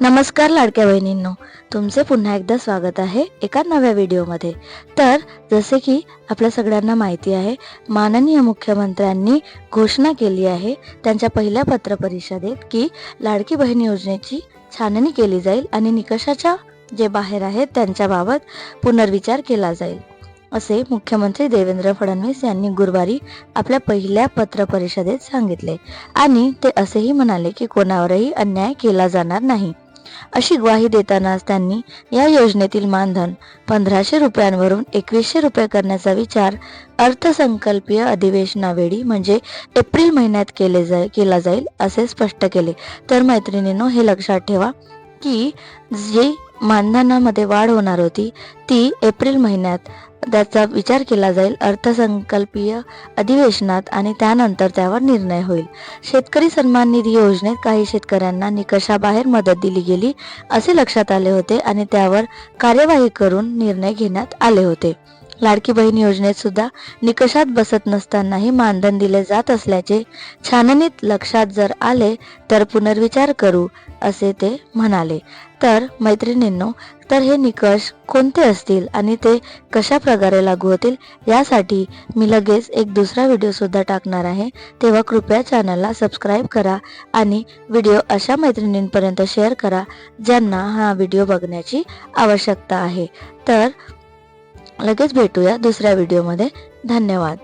नमस्कार लाडक्या बहिणींनो तुमचे पुन्हा एकदा स्वागत आहे एका नव्या व्हिडिओमध्ये. तर जसे की आपल्या सगळ्यांना माहिती आहे माननीय मुख्यमंत्र्यांनी घोषणा केली आहे त्यांच्या पहिल्या पत्रपरिषदेत की लाडकी बहीण योजनेची छाननी केली जाईल आणि निकषाच्या जे बाहेर आहेत त्यांच्याबाबत पुनर्विचार केला जाईल. असे मुख्यमंत्री देवेंद्र फडणवीस यांनी गुरुवारी आपल्या पहिल्या पत्रपरिषदेत सांगितले. आणि ते असेही म्हणाले की कोणावरही अन्याय केला जाणार नाही. अशी ग्वाही देतानाच त्यांनी या योजनेतील मानधन पंधराशे रुपयांवरून एकवीसशे रुपये करण्याचा विचार अर्थसंकल्पीय अधिवेशनावेळी म्हणजे एप्रिल महिन्यात केले जाईल केला जाईल असे स्पष्ट केले. तर मैत्रिणींनो हे लक्षात ठेवा की जी मानधनामध्ये वाढ होणार होती. ती एप्रिल महिन्यात. त्याचा विचार केला जाईल अर्थसंकल्पीय अधिवेशनात आणि त्यानंतर त्यावर निर्णय होईल. शेतकरी सन्मान निधी योजनेत काही शेतकऱ्यांना निकषाबाहेर मदत दिली गेली असे लक्षात आले होते आणि त्यावर कार्यवाही करून निर्णय घेण्यात आले होते. लाडकी बहीण योजनेत सुद्धा निकषात बसत नसतानाही मानधन दिले जात असल्याचे छाननीत लक्षात जर आले तर पुनर्विचार करू असे ते म्हणाले. तर मैत्रिणींनो तर हे निकष कोणते असतील आणि ते कशा प्रकारे लागू होतील यासाठी मी लगेच एक दुसरा व्हिडिओ सुद्धा टाकणार आहे. तेव्हा कृपया चॅनलला सबस्क्राईब करा आणि व्हिडिओ अशा मैत्रिणींपर्यंत शेअर करा ज्यांना हा व्हिडिओ बघण्याची आवश्यकता आहे. तर लगेच भेटूया दुसऱ्या व्हिडिओमध्ये. धन्यवाद.